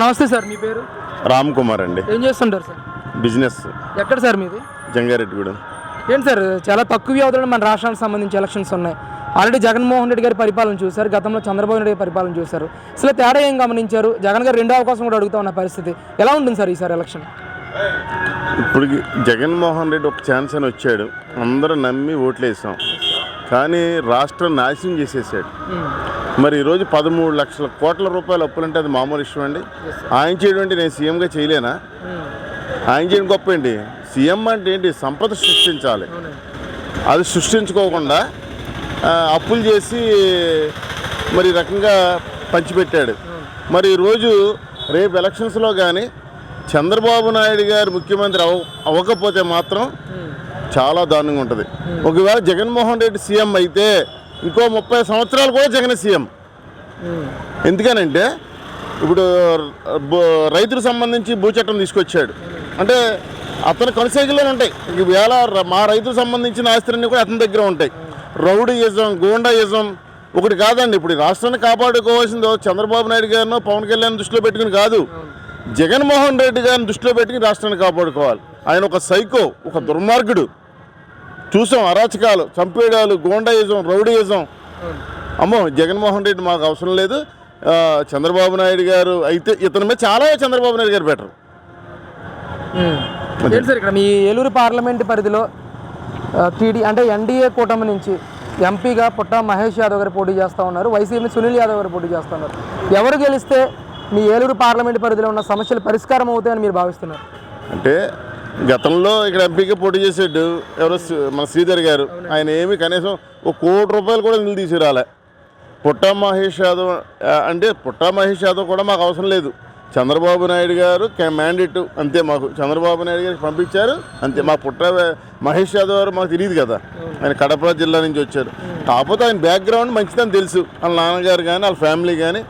నమస్తే సార్ మీ పేరు? రామ్ కుమార్ అండి. ఏం చేస్తుంటారు సార్? బిజినెస్. ఎక్కడ సార్ మీది? జంగారెడ్డిగూడెం. ఏంటి సార్ చాలా తక్కువ వ్యవధిలో మన రాష్ట్రానికి సంబంధించి ఎలక్షన్స్ ఉన్నాయి. ఆల్రెడీ జగన్మోహన్ రెడ్డి గారి పరిపాలన చూశారు గతంలో చంద్రబాబు నాయుడు గారి పరిపాలన చూశారు. అసలు తేడా ఏం గమనించారు? జగన్ గారు రెండో అవకాశం కూడా అడుగుతా ఉన్న పరిస్థితి. ఎలా ఉంటుంది సార్ ఈసారి ఎలక్షన్? ఇప్పుడు జగన్మోహన్ రెడ్డి ఒక ఛాన్స్ అని వచ్చాడు. అందరూ నమ్మి ఓట్లేసాం. కానీ రాష్ట్రం నాశనం చేసేసాడు. మరి ఈరోజు పదమూడు లక్షల కోట్ల రూపాయలు అప్పులంటే అది మామూలు విషయం అండి. ఆయన చేయడం అంటే నేను సీఎంగా చేయలేనా? ఆయన చేయడం గొప్ప ఏంటి సీఎం అంటే ఏంటి? సంపద సృష్టించాలి. అది సృష్టించుకోకుండా అప్పులు చేసి మరి రకంగా పంచిపెట్టాడు. మరి ఈరోజు రేపు ఎలక్షన్స్లో కానీ చంద్రబాబు నాయుడు గారు ముఖ్యమంత్రి అవ అవ్వకపోతే మాత్రం చాలా దారుణంగా ఉంటుంది. ఒకవేళ జగన్మోహన్ రెడ్డి సీఎం అయితే ఇంకో ముప్పై సంవత్సరాలు కూడా జగన్ సీఎం. ఎందుకనంటే ఇప్పుడు రైతులకు సంబంధించి భూచట్టం తీసుకొచ్చాడు. అంటే అతని కొనసాగిలో ఉంటాయి. ఇంక వేళ మా రైతులకు సంబంధించిన ఆస్తులన్నీ కూడా అతని దగ్గర ఉంటాయి. రౌడీయిజం గూండాయిజం ఒకటి కాదండి. ఇప్పుడు ఈ రాష్ట్రాన్ని కాపాడుకోవాల్సింది చంద్రబాబు నాయుడు గారినో పవన్ కళ్యాణ్ దృష్టిలో పెట్టుకుని కాదు. జగన్మోహన్ రెడ్డి గారిని దృష్టిలో పెట్టుకుని రాష్ట్రాన్ని కాపాడుకోవాలి. ఆయన ఒక సైకో ఒక దుర్మార్గుడు. చూసాం అరాచకాలు చంపేయడాలు గోండాయిజం రౌడీయిజం. అమ్మో జగన్మోహన్ రెడ్డి మాకు అవసరం లేదు. చంద్రబాబు నాయుడు గారు అయితే ఇతని మీద చాలా చంద్రబాబు నాయుడు గారు బెటర్. సార్ ఇక్కడ మీ ఏలూరు పార్లమెంట్ పరిధిలో టీడీ అంటే ఎన్డీఏ కూటమి నుంచి ఎంపీగా పుట్ట మహేష్ యాదవ్ గారు పోటీ చేస్తూ ఉన్నారు వైసీపీ సునీల్ యాదవ్ గారు పోటీ చేస్తూ ఉన్నారు. ఎవరు గెలిస్తే మీ ఏలూరు పార్లమెంట్ పరిధిలో ఉన్న సమస్యలు పరిష్కారం అవుతాయని మీరు భావిస్తున్నారు? అంటే గతంలో ఇక్కడ ఎంపీగా పోటీ చేసాడు ఎవరో మన శ్రీధర్ గారు. ఆయన ఏమి కనీసం ఒక కోటి రూపాయలు కూడా నిధులు తీసుకురాలే. పుట్టా మహేష్ యాదవ్ అంటే పుట్టా మహేష్ యాదవ్ కూడా మాకు అవసరం లేదు. చంద్రబాబు నాయుడు గారు మ్యాండేట్ అంతే మాకు. చంద్రబాబు నాయుడు గారికి పంపించారు అంతే. మా పుట్ట మహేష్ యాదవ్ గారు మాకు తెలియదు కదా. ఆయన కడప జిల్లా నుంచి వచ్చారు. కాకపోతే ఆయన బ్యాక్గ్రౌండ్ మంచిదని తెలుసు. వాళ్ళ నాన్నగారు కానీ వాళ్ళ ఫ్యామిలీ కానీ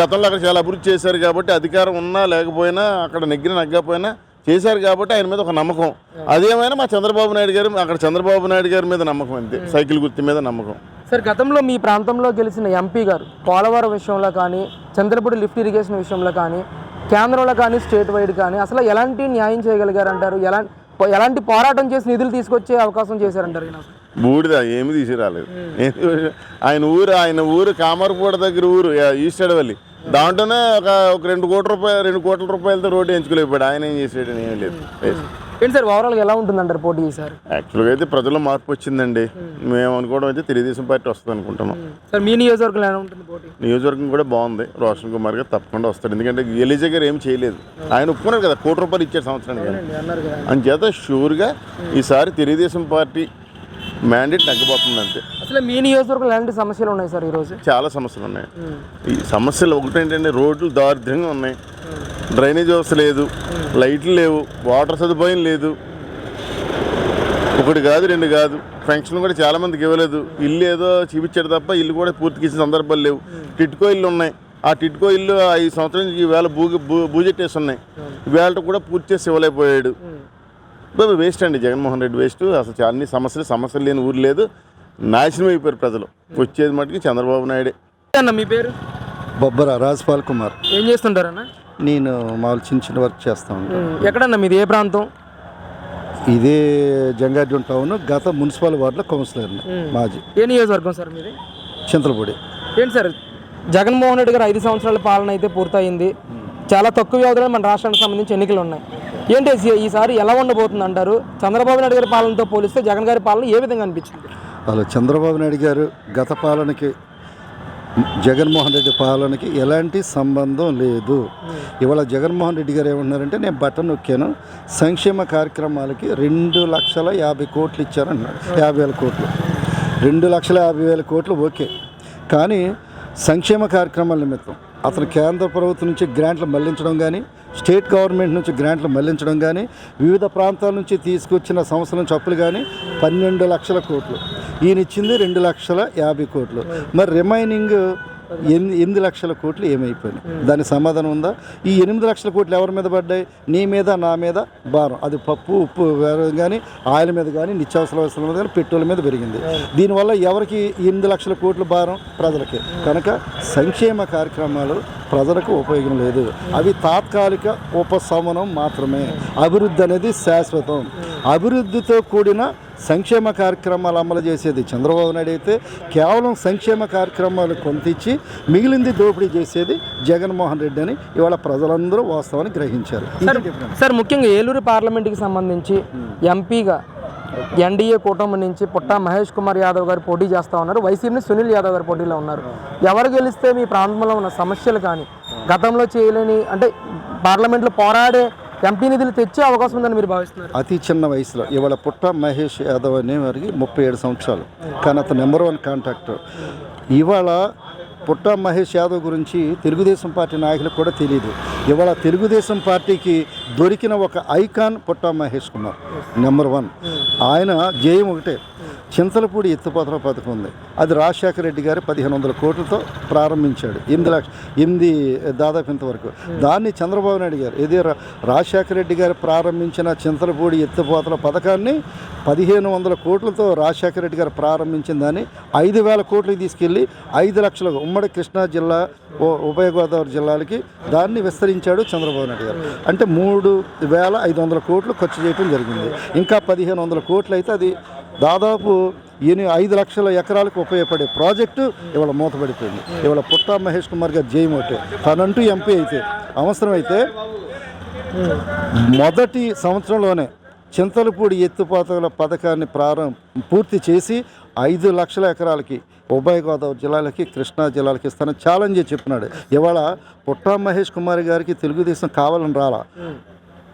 గతంలో అక్కడ చాలా అభివృద్ధి చేశారు కాబట్టి అధికారం ఉన్నా లేకపోయినా అక్కడ నెగ్గిన నగ్గకపోయినా చేశారు కాబట్టి ఆయన మీద ఒక నమ్మకం. అదేమైనా మా చంద్రబాబు నాయుడు గారు అక్కడ చంద్రబాబు నాయుడు గారి మీద నమ్మకం అంతే. సైకిల్ గుర్తు మీద నమ్మకం. సార్ గతంలో మీ ప్రాంతంలో గెలిచిన ఎంపీ గారు పోలవరం విషయంలో కానీ చంద్రపూడి లిఫ్ట్ ఇరిగేషన్ విషయంలో కానీ కేంద్రంలో కానీ స్టేట్ వైడ్ కానీ అసలు ఎలాంటి న్యాయం చేయగలిగారు అంటారు ఎలా ఎలాంటి పోరాటం చేసి నిధులు తీసుకొచ్చే అవకాశం చేశారంటారు? బూడిద ఏమి తీసుకురాలేదు. ఆయన ఊరు ఆయన ఊరు కామరపూడ దగ్గర ఊరు ఈస్ట్ అడవల్లి దాంట్లోనే ఒక ఒక రెండు కోట్ల రూపాయలు రెండు కోట్ల రూపాయలతో రోడ్డు ఎంచుకోలేకపోయాడు. ఆయన ఏం చేసాడు ఏం లేదు. ఏంటి సార్ ఓవరాల్గా ఎలా ఉంటుందంటారు పోటీ యాక్చువల్గా అయితే ప్రజల్లో మార్పు వచ్చిందండి. మేము అనుకోవడం అయితే తెలుగుదేశం పార్టీ వస్తుంది అనుకుంటున్నాం. సార్ మీ నియోజకవర్గంలో ఎలా ఉంటుంది పోటీ? నియోజకవర్గం కూడా బాగుంది. రోషన్ కుమార్ గారు తప్పకుండా వస్తాడు ఎందుకంటే ఎలిజా గారు ఏం చేయలేదు. ఆయన ఒప్పుకున్నారు కదా కోటి రూపాయలు ఇచ్చారు సంవత్సరానికి. కదా. అంచేత షూర్గా ఈసారి తెలుగుదేశం పార్టీ మ్యాండేట్ తగ్గిపోతుంది అంతే. అసలు మీ నియోజకవర్గంలో ఎలాంటి సమస్యలు ఉన్నాయి సార్ ఈరోజు? చాలా సమస్యలు ఉన్నాయి. ఈ సమస్యలు ఒకటి ఏంటంటే రోడ్లు దారిద్ర్యంగా ఉన్నాయి. డ్రైనేజ్ వ్యవస్థ లేదు. లైట్లు లేవు. వాటర్ సదుపాయం లేదు. ఒకటి కాదు రెండు కాదు. ఫంక్షన్ కూడా చాలా మందికి ఇవ్వలేదు. ఇల్లు ఏదో చూపించాడు తప్ప ఇల్లు కూడా పూర్తికి ఇచ్చిన సందర్భాలు లేవు. టిట్కో ఇల్లు ఉన్నాయి. ఆ టిట్కో ఇల్లు ఐదు సంవత్సరాల నుంచి ఈవేళ భూ భూ- బూజెట్ వేసి ఉన్నాయి ఈవేళ కూడా పూర్తి చేసి ఇవ్వలేకపోయాడు. బాబు వేస్ట్ అండి. జగన్మోహన్ రెడ్డి వేస్ట్ అసలు అన్ని సమస్యలు సమస్యలు లేని ఊరు లేదు. నాశనం అయిపోయారు ప్రజలు. వచ్చేది మటుకు చంద్రబాబు నాయుడే. అన్న మీ పేరు? బొబ్బర రాజ్పాల్ కుమార్. ఏం చేస్తుంటారన్న? నేను మామూలు చిన్న చిన్న వర్క్ చేస్తా ఉంటాను ఎక్కడన్నా మీది? ఏ ప్రాంతం? ఇదే జంగార్జున్ టౌన్ గత మున్సిపల్ వార్డులో కౌన్సిలర్ మాజీ. ఏ నియోజకవర్గం సార్ మీది? చింతలపూడి. ఏంటి సార్ జగన్మోహన్ రెడ్డి గారు ఐదు సంవత్సరాల పాలన అయితే పూర్తయింది. చాలా తక్కువ వ్యవధిలో మన రాష్ట్రానికి సంబంధించి ఎన్నికలు ఉన్నాయి. ఏంటి ఈ- ఈసారి ఎలా ఉండబోతుంది అంటారు? చంద్రబాబు నాయుడు గారి పాలనతో పోలిస్తే జగన్ గారి పాలన ఏ విధంగా అనిపించింది? వాళ్ళు చంద్రబాబు నాయుడు గారు గత పాలనకి జగన్మోహన్ రెడ్డి పాలనకి ఎలాంటి సంబంధం లేదు. ఇవాళ జగన్మోహన్ రెడ్డి గారు ఏమన్నారంటే నేను బటన్ నొక్కాను సంక్షేమ కార్యక్రమాలకి రెండు లక్షల యాభై కోట్లు ఇచ్చారన్నాడు యాభై వేల కోట్లు. రెండు లక్షల యాభై వేల కోట్లు ఓకే. కానీ సంక్షేమ కార్యక్రమాల నిమిత్తం అతను కేంద్ర ప్రభుత్వం నుంచి గ్రాంట్లు మళ్ళించడం కానీ స్టేట్ గవర్నమెంట్ నుంచి గ్రాంట్లు మళ్ళించడం కానీ వివిధ ప్రాంతాల నుంచి తీసుకొచ్చిన సంవత్సరం చప్పులు కానీ పన్నెండు లక్షల కోట్లు. ఈయన ఇచ్చింది రెండు లక్షల యాభై కోట్లు. మరి రిమైనింగ్ ఎనిమిది ఎనిమిది లక్షల కోట్లు ఏమైపోయినాయి. దాని సమాధానం ఉందా? ఈ ఎనిమిది లక్షల కోట్లు ఎవరి మీద పడ్డాయి? నీ మీద నా మీద భారం. అది పప్పు ఉప్పు కానీ ఆయిల్ మీద కానీ నిత్యావసర వస్తువుల మీద కానీ పెట్రోల్ మీద పెరిగింది. దీనివల్ల ఎవరికి ఎనిమిది లక్షల కోట్లు భారం? ప్రజలకి. కనుక సంక్షేమ కార్యక్రమాలు ప్రజలకు ఉపయోగం లేదు. అవి తాత్కాలిక ఉపశమనం మాత్రమే. అభివృద్ధి అనేది శాశ్వతం. అభివృద్ధితో కూడిన సంక్షేమ కార్యక్రమాలు అమలు చేసేది చంద్రబాబు నాయుడు అయితే కేవలం సంక్షేమ కార్యక్రమాలు కొంతిచ్చి మిగిలింది దోపిడీ చేసేది జగన్మోహన్ రెడ్డి అని ఇవాళ ప్రజలందరూ వాస్తవాన్ని గ్రహించారు. సార్ ముఖ్యంగా ఏలూరు పార్లమెంట్కి సంబంధించి ఎంపీగా ఎన్డీఏ కూటమి నుంచి పుట్టా మహేష్ కుమార్ యాదవ్ గారు పోటీ చేస్తూ ఉన్నారు. వైసీపీని సునీల్ యాదవ్ గారు పోటీలో ఉన్నారు. ఎవరు గెలిస్తే మీ ప్రాంతంలో ఉన్న సమస్యలు కానీ గతంలో చేయలేని అంటే పార్లమెంట్లో పోరాడే ఎంపీ నిధులు తెచ్చే అవకాశం ఉందని మీరు భావిస్తున్నారు. అతి చిన్న వయసులో ఇవాళ పుట్ట మహేష్ యాదవ్ అనే వారికి ముప్పై ఏడు సంవత్సరాలు. కానీ అతను నెంబర్ వన్ కాంట్రాక్టర్. ఇవాళ పుట్ట మహేష్ యాదవ్ గురించి తెలుగుదేశం పార్టీ నాయకులకు కూడా తెలియదు ఇవాళ తెలుగుదేశం పార్టీకి దొరికిన ఒక ఐకాన్ పుట్ట మహేష్ కుమార్ నెంబర్ వన్. ఆయన జయం ఒకటే. చింతలపూడి ఎత్తుపోతల పథకం ఉంది. అది రాజశేఖర రెడ్డి గారు పదిహేను వందల కోట్లతో ప్రారంభించాడు. ఎనిమిది లక్ష ఎనిమిది దాదాపు ఇంతవరకు దాన్ని చంద్రబాబు నాయుడు గారు ఇది రాజశేఖర రెడ్డి గారు ప్రారంభించిన చింతలపూడి ఎత్తుపోతల పథకాన్ని పదిహేను వందల కోట్లతో రాజశేఖర రెడ్డి గారు ప్రారంభించిన దాన్ని ఐదు వేల కోట్లకి తీసుకెళ్ళి ఐదు లక్షలకు ఉమ్మడి కృష్ణా జిల్లా ఉభయ గోదావరి జిల్లాలకి దాన్ని విస్తరి విస్తరించాడు చంద్రబాబు నాయుడు గారు. అంటే మూడు వేల ఐదు వందల కోట్లు ఖర్చు చేయడం జరిగింది. ఇంకా పదిహేను వందల కోట్లు అయితే అది దాదాపు ఎని ఐదు లక్షల ఎకరాలకు ఉపయోగపడే ప్రాజెక్టు ఇవాళ మూతపడిపోయింది. ఇవాళ పుట్టా మహేష్ కుమార్ గారు జయం ఒకటే. తనంటూ ఎంపీ అయితే అవసరమైతే మొదటి సంవత్సరంలోనే చింతలపూడి ఎత్తుపోతల పథకాన్ని ప్రారంభ పూర్తి చేసి ఐదు లక్షల ఎకరాలకి ఉభయ గోదావరి జిల్లాలకి కృష్ణా జిల్లాలకి ఇస్తానని ఛాలెంజ్ చేసి చెప్పినాడు. ఇవాళ పుట్టా మహేష్ కుమార్ గారికి తెలుగుదేశం కావాలని రాలా.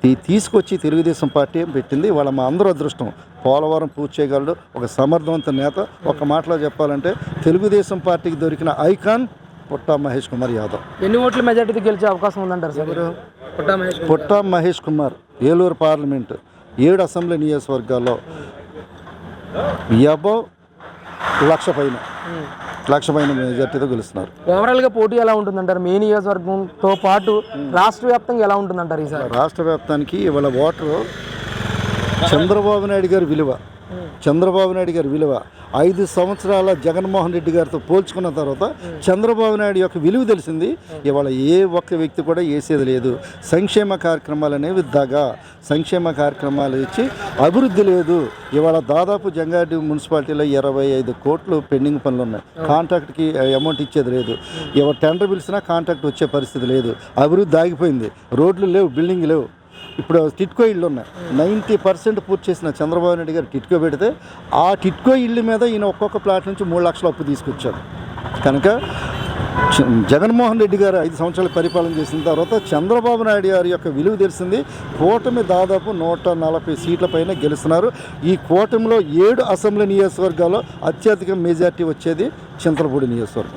ఈ తీసుకొచ్చి తెలుగుదేశం పార్టీ ఏం పెట్టింది. వాళ్ళ మా అందరూ అదృష్టం. పోలవరం పూర్తి చేయగలడు. ఒక సమర్థవంత నేత. ఒక మాటలో చెప్పాలంటే తెలుగుదేశం పార్టీకి దొరికిన ఐకాన్ పుట్టా మహేష్ కుమార్ యాదవ్. ఎన్ని ఓట్ల మెజార్టీతో గెలిచే అవకాశం ఉందంటారు సార్? పుట్టా మహేష్ కుమార్. పుట్టా మహేష్ కుమార్ ఏలూరు పార్లమెంట్ ఏడు అసెంబ్లీ నియోజకవర్గాల్లో. అబౌవ్ లక్ష పైన. లక్ష పైన మెజార్టీతో గెలుస్తున్నారు. ఓవరాల్గా పోటీ ఎలా ఉంటుందంటారు? మీ నియోజకవర్గంతో పాటు రాష్ట్ర వ్యాప్తంగా ఎలా ఉంటుందంటారు ఈసారి? రాష్ట్ర వ్యాప్తానికి ఇవాళ ఓటరు చంద్రబాబు నాయుడు గారి విలువ. చంద్రబాబు నాయుడు గారి విలువ. ఐదు సంవత్సరాల జగన్మోహన్ రెడ్డి గారితో పోల్చుకున్న తర్వాత చంద్రబాబు నాయుడు యొక్క విలువ తెలిసింది. ఇవాళ ఏ ఒక్క వ్యక్తి కూడా వేసేది లేదు. సంక్షేమ కార్యక్రమాలు అనేవి దగా. సంక్షేమ కార్యక్రమాలు ఇచ్చి అభివృద్ధి లేదు. ఇవాళ దాదాపు జంగారెడ్డి మున్సిపాలిటీలో ఇరవై ఐదు కోట్లు పెండింగ్ పనులు ఉన్నాయి. కాంట్రాక్ట్కి అమౌంట్ ఇచ్చేది లేదు. ఇవాళ టెండర్ పిలిచినా కాంట్రాక్ట్ వచ్చే పరిస్థితి లేదు. అభివృద్ధి ఆగిపోయింది. రోడ్లు లేవు బిల్డింగ్ లేవు. ఇప్పుడు టిట్కో ఇళ్ళు ఉన్నాయి. నైంటీ పర్సెంట్ పూర్తి చేసిన చంద్రబాబు నాయుడు గారు టిట్కో పెడితే ఆ టిట్కో ఇల్లు మీద ఈయన ఒక్కొక్క ప్లాట్ నుంచి మూడు లక్షల అప్పు తీసుకొచ్చారు కనుక జగన్మోహన్ రెడ్డి గారు ఐదు సంవత్సరాలు పరిపాలన చేసిన తర్వాత చంద్రబాబు నాయుడు గారి యొక్క విలువ తెలిసింది కూటమి దాదాపు నూట నలభై సీట్ల పైన గెలుస్తున్నారు. ఈ కూటమిలో ఏడు అసెంబ్లీ నియోజకవర్గాల్లో అత్యధిక మెజార్టీ వచ్చేది చింతలపూడి నియోజకవర్గం.